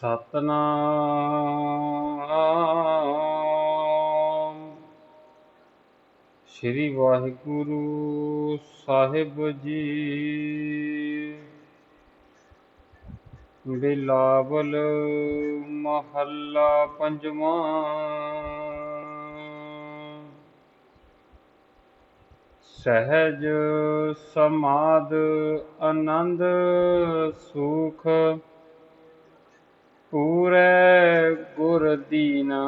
ਸਤਨਾਮ। ਸ੍ਰੀ ਵਾਹਿਗੁਰੂ ਸਾਹਿਬ ਜੀ। ਬਿਲਾਵਲ ਮਹੱਲਾ ਪੰਜਵਾਂ। ਸਹਿਜ ਸਮਾਦ ਆਨੰਦ ਸੁਖ ਪੂਰੇ ਗੁਰ ਦੀਨਾ।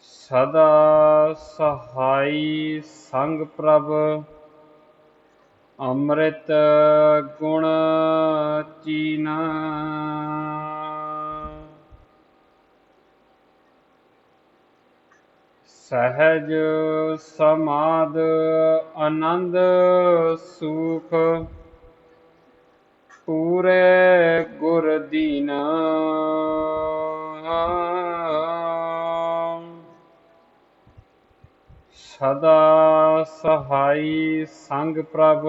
ਸਦਾ ਸਹਾਈ ਸੰਗ ਪ੍ਰਭ ਅੰਮ੍ਰਿਤ ਗੁਣ ਸਹਿਜ ਸਮਾਦ ਆਨੰਦ ਸੁਖ। ਪੂਰੇ ਗੁਰ ਦੀਨਾ। ਸਦਾ ਸਹਾਈ ਸੰਗ ਪ੍ਰਭ।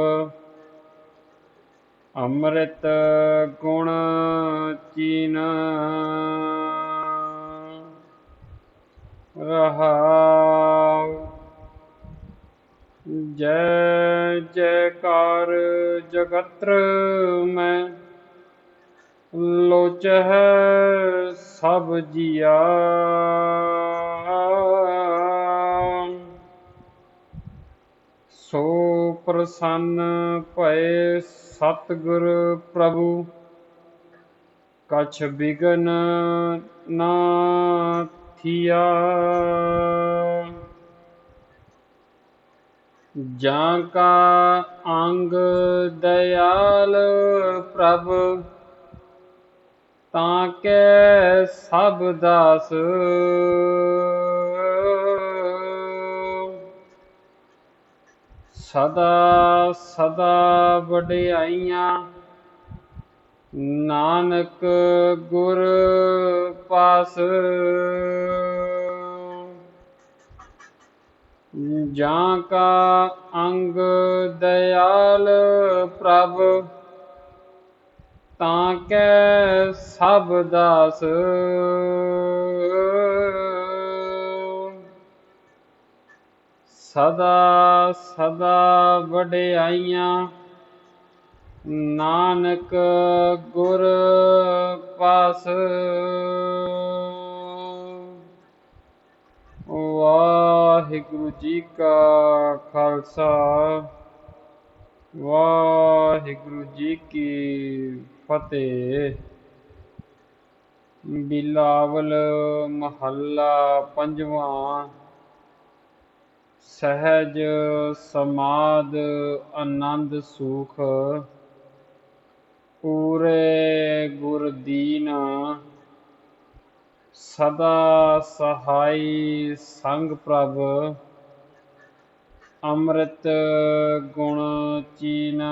ਅੰਮ੍ਰਿਤ ਗੁਣ ਚੀਨਾ। ਰਹਾਉ ਜੈ ਜੈਕਾਰ ਜਗਤਰ ਮੈਂ, ਲੋਚਹਿ ਸਭ ਜੀਆ। ਸੋ ਪ੍ਰਸੰਨ ਭਏ ਸਤਿਗੁਰ ਪ੍ਰਭੂ, ਕਛ ਬਿਗਨ ਨਾ ਥੀਆ। ਜਾਂ ਕਾ ਅੰਗ ਦਇਆਲ ਪ੍ਰਭ, ਤਾਂ ਕੈ ਸਭ ਦਾਸ। ਸਦਾ ਸਦਾ ਵਡਿਆਈਆਂ, ਨਾਨਕ ਗੁਰ ਪਾਸ। ਜਾਂ ਕਾ ਅੰਗ ਦਇਆਲ ਪ੍ਰਭ, ਤਾਂ ਕੈ ਸਭ ਦਾਸ। ਸਦਾ ਸਦਾ ਵਡਿਆਈਆਂ, ਨਾਨਕ ਗੁਰ ਪਾਸ। ਵਾਹਿਗੁਰੂ ਜੀ ਕਾ ਖਾਲਸਾ। ਵਾਹਿਗੁਰੂ ਜੀ ਕੀ ਫਤਿਹ। ਬਿਲਾਵਲ ਮਹੱਲਾ ਪੰਜਵਾਂ। ਸਹਿਜ ਸਮਾਦ ਆਨੰਦ ਸੁਖ। ਪੂਰੇ ਗੁਰਦੀਨਾ ਸਦਾ ਸਹਾਈ ਸੰਗ ਪ੍ਰਭ ਅੰਮ੍ਰਿਤ ਗੁਣ ਚੀਨਾ